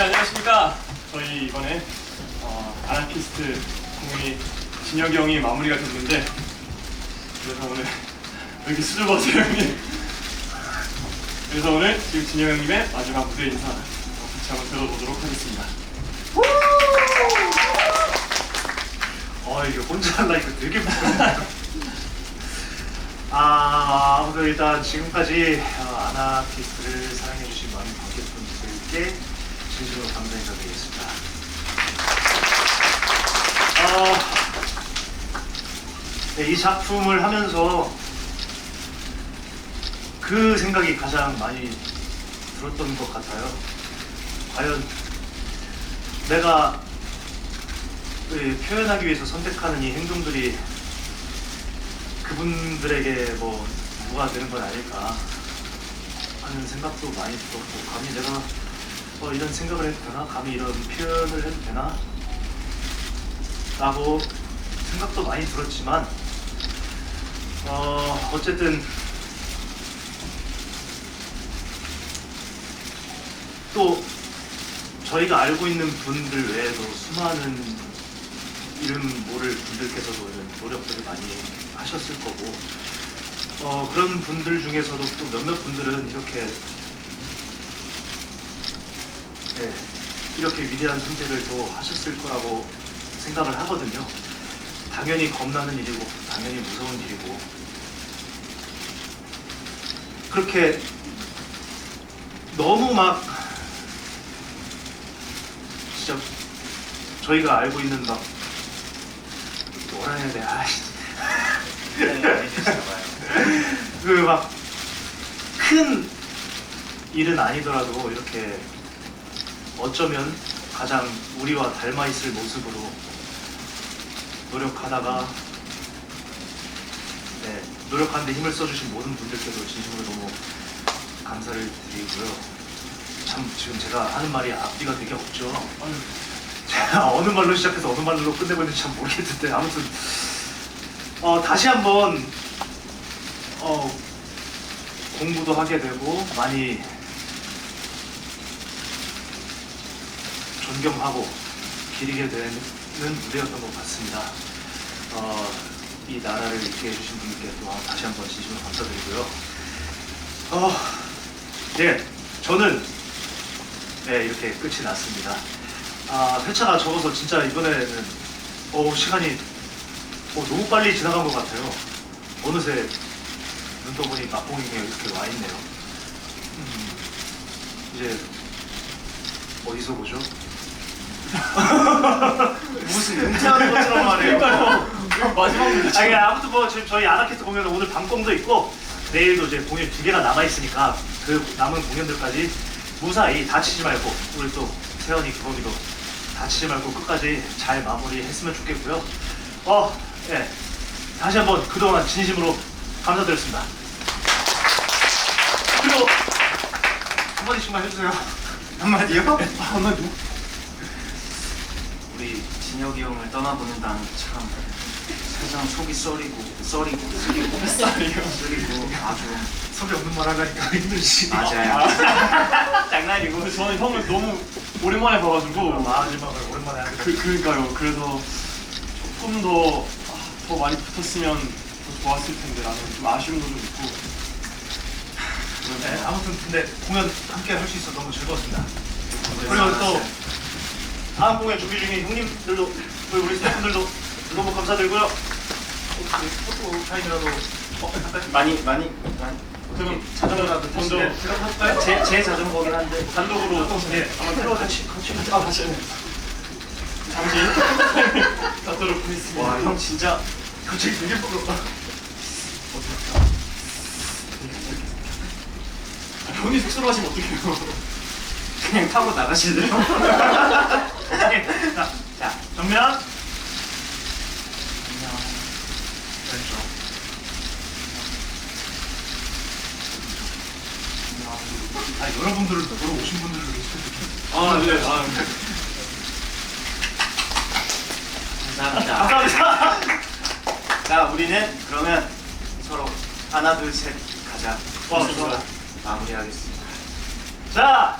네, 안녕하십니까. 저희 이번에 어, 아나키스트 공연이 진혁이 형이 마무리가 됐는데 그래서 오늘 왜 이렇게 수줍어하세요 형님? 그래서 오늘 지금 진혁 형님의 마지막 무대 인사 어, 같이 한번 들어보도록 하겠습니다. 어 이게 혼자 하려니까 되게 부끄럽네요. 아 아무튼 일단 지금까지 어, 아나키스트를 사랑해주신 많은 관객분들께 진심으로 감사 인사드리겠습니다. 어, 네, 이 작품을 하면서 그 생각이 가장 많이 들었던 것 같아요. 과연 내가 그 표현하기 위해서 선택하는 이 행동들이 그분들에게 뭐 뭐가 되는 건 아닐까 하는 생각도 많이 들었고 감히 내가 어, 이런 생각을 해도 되나? 감히 이런 표현을 해도 되나? 라고 생각도 많이 들었지만 어, 어쨌든 또 저희가 알고 있는 분들 외에도 수많은 이름 모를 분들께서도 노력들을 많이 하셨을 거고 어, 그런 분들 중에서도 또 몇몇 분들은 이렇게 네, 이렇게 위대한 선택을 또 하셨을 거라고 생각을 하거든요. 당연히 겁나는 일이고 당연히 무서운 일이고 그렇게 너무 막 진짜 저희가 알고 있는 막 뭐라 해야 돼 아씨 그막 큰 일은 아니더라도 이렇게 어쩌면 가장 우리와 닮아 있을 모습으로 노력하다가 네, 노력하는데 힘을 써주신 모든 분들께도 진심으로 너무 감사를 드리고요. 참 지금 제가 하는 말이 앞뒤가 되게 없죠. 제가 어느 말로 시작해서 어느 말로 끝내고 있는지 참 모르겠는데 아무튼 어, 다시 한번 어, 공부도 하게 되고 많이 존경하고 기리게 되는 무대였던 것 같습니다. 어, 이 나라를 이끌게 해주신 분들께 또 다시 한번 진심으로 감사드리고요. 어, 네, 저는 네, 이렇게 끝이 났습니다. 아, 회차가 적어서 진짜 이번에는 어, 시간이 어, 너무 빨리 지나간 것 같아요. 어느새 눈 떠보니 막공이가 이렇게 와 있네요. 음, 이제 어디서 보죠? 무슨 은퇴하는 것처럼 말해요. 마지막 무대 아니, 아무튼 뭐 지금 저희 아나키스트 공연은 오늘 밤공도 있고 내일도 이제 공연 두 개가 남아 있으니까 그 남은 공연들까지 무사히 다치지 말고 우리 또 세연이 기범이도 다치지 말고 끝까지 잘 마무리했으면 좋겠고요. 어, 예. 다시 한번 그동안 진심으로 감사드렸습니다. 그리고 한마디씩만 해주세요. 한마디요? 한마디? 우리 진혁이 형을 떠나보낸다는 게참 세상 속이 썰이고 썰이고 썰이요? 쓰리고 아주 소리 없는 말 하려니까 힘들지. 맞아요. 장난이고 저는 형을 너무 오랜만에 봐가지고 마지막을 오랜만에 하니까 그, 그러니까요. 그래서 조금 더, 아, 더 많이 붙었으면 더 좋았을 텐데 라는 좀 아쉬움도 좀 있고. 네, 아무튼 근데 공연 함께 할 수 있어 서 너무 즐거웠습니다. 그리고 또 다음 공연 준비 중인 형님들도 그리고 우리 스태프분들도 너무 감사드리고요. 어, 포토 타임이라도 어, 잠깐 많이 많이 많이 그럼 자전거라도 먼저 타시네. 들어갈까요? 제, 제 자전거긴 한데 단독으로 네, 아마 들어 같이 같이 아 다시 잠시 갖도록 하겠습니다. 와 형 진짜 갑자기 되게 부끄럽다. 아, 형이 쑥스러워하시면 어떡해요? 그냥 타고 나가시네요. 오케이. 자, 자 정면. 왼쪽. 아 여러분들은 보러 오신 계실 텐데. 아 네. 아, 감사합니다. 감사합니다. 자 우리는 그러면 서로 하나 둘 셋 가자. 와, 좋아. 마무리하겠습니다. 자,